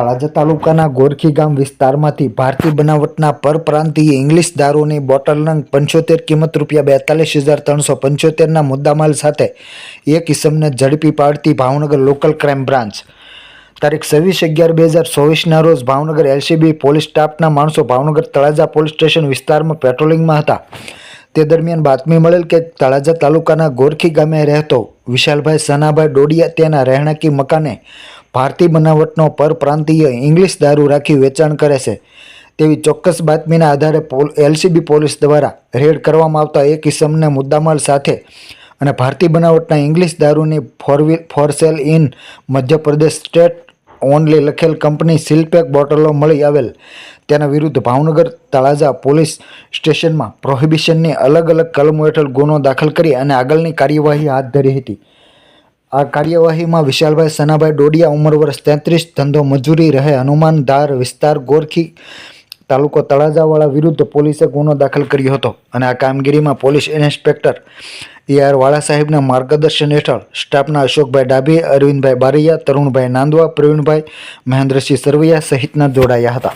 તળાજા તાલુકાના ગોરખી ગામ વિસ્તારમાંથી ભારતીય બનાવટના પરપ્રાંતીય ઇંગ્લિશ દારૂની બોટલ નંગ પંચોતેર કિંમત રૂપિયા બેતાલીસ હજાર ત્રણસો પંચોતેરના મુદ્દામાલ સાથે એક ઇસમને ઝડપી પાડતી ભાવનગર લોકલ ક્રાઇમ બ્રાન્ચ. તારીખ છવ્વીસ અગિયાર બે હજાર ચોવીસના રોજ ભાવનગર એલસીબી પોલીસ સ્ટાફના માણસો ભાવનગર તળાજા પોલીસ સ્ટેશન વિસ્તારમાં પેટ્રોલિંગમાં હતા. તે દરમિયાન બાતમી મળેલ કે તળાજા તાલુકાના ગોરખી ગામે રહેતો વિશાલભાઈ સનાભાઈ ડોડિયા તેના રહેણાંકી મકાને ભારતીય બનાવટનો પરપ્રાંતીય ઇંગ્લિશ દારૂ રાખી વેચાણ કરે છે. તેવી ચોક્કસ બાતમીના આધારે પોલ, એલસીબી પોલીસ દ્વારા રેડ કરવામાં આવતા એક ઇસમને મુદ્દામાલ સાથે અને ભારતીય બનાવટના ઇંગ્લિશ દારૂની four wheel, for sale in Madhya Pradesh state only લખેલ કંપની સીલપેક બોટલો મળી આવેલ. તેના વિરુદ્ધ ભાવનગર તળાજા પોલીસ સ્ટેશનમાં પ્રોહિબિશનની અલગ અલગ કલમો હેઠળ ગુનો દાખલ કરી અને આગળની કાર્યવાહી હાથ ધરી હતી. આ કાર્યવાહીમાં વિશાલભાઈ સનાભાઈ ડોડિયા ઉંમર વર્ષ તેત્રીસ, ધંધો મજૂરી, રહે હનુમાન, ધાર, વિસ્તાર, ગોરખી, તાલુકો તળાજાવાળા વિરુદ્ધ પોલીસે ગુનો દાખલ કર્યો હતો. અને આ કામગીરીમાં પોલીસ ઇન્સ્પેક્ટર એ આર વાળા સાહેબના માર્ગદર્શન હેઠળ સ્ટાફના અશોકભાઈ ડાભી, અરવિંદભાઈ બારૈયા, તરુણભાઈ નાંદવા, પ્રવીણભાઈ મહેન્દ્રસિંહ સરવૈયા સહિતના જોડાયા હતા.